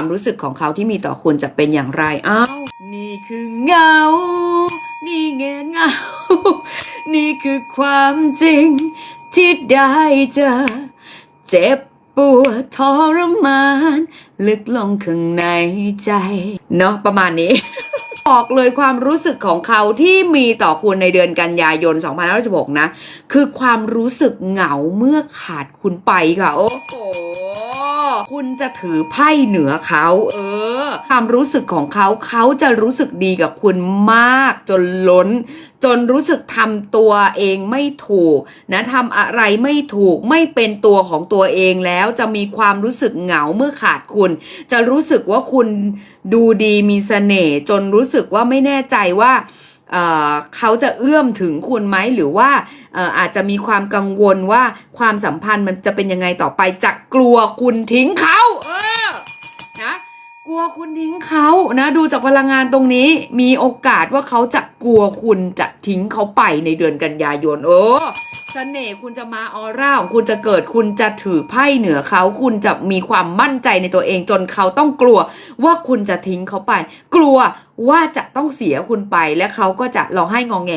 ความรู้สึกของเขาที่มีต่อคุณจะเป็นอย่างไรอ้าวนี่คือเงา นี่ไงเงา นี่คือความจริงที่ได้เจอ เจ็บปวดทรมาน ลึกลงข้างในใจ เนาะประมาณนี้ บอกเลยความรู้สึกของเขาที่มีต่อคุณในเดือนกันยายน 2566นะ คือความรู้สึกเหงาเมื่อขาดคุณไปค่ะ โอ้โห คุณจะถือไพ่เหนือเขา เออ ความรู้สึกของเขาเขาจะรู้สึกดีกับคุณมากจนล้น จนรู้สึกทำตัวเองไม่ถูกนะทำอะไรไม่ถูกไม่เป็นตัวของตัวเองแล้วจะมีความรู้สึกเหงาเมื่อขาดคุณ จะรู้สึกว่าคุณดูดีมีเสน่ห์จนรู้สึกว่าไม่แน่ใจว่า เขาจะเอื้อมถึงคุณไหมหรือว่าเอ่ออาจจะมีความกังวลว่าความสัมพันธ์มันจะเป็นยังไงต่อไปจะกลัวคุณทิ้งเขาเออนะกลัวคุณทิ้งเขานะ ดูจากพลังงานตรงนี้ มีโอกาสว่าเขาจะกลัวคุณจะทิ้งเขาไปในเดือนกันยายนเออ เสน่ห์คุณจะมาออร่าของคุณจะเกิดคุณจะถือไพ่เหนือเขา คุณจะมีความมั่นใจในตัวเองจนเขาต้องกลัวว่าคุณจะทิ้งเขาไป กลัวว่าจะต้องเสียคุณไปและเขาก็จะร้องไห้งองแง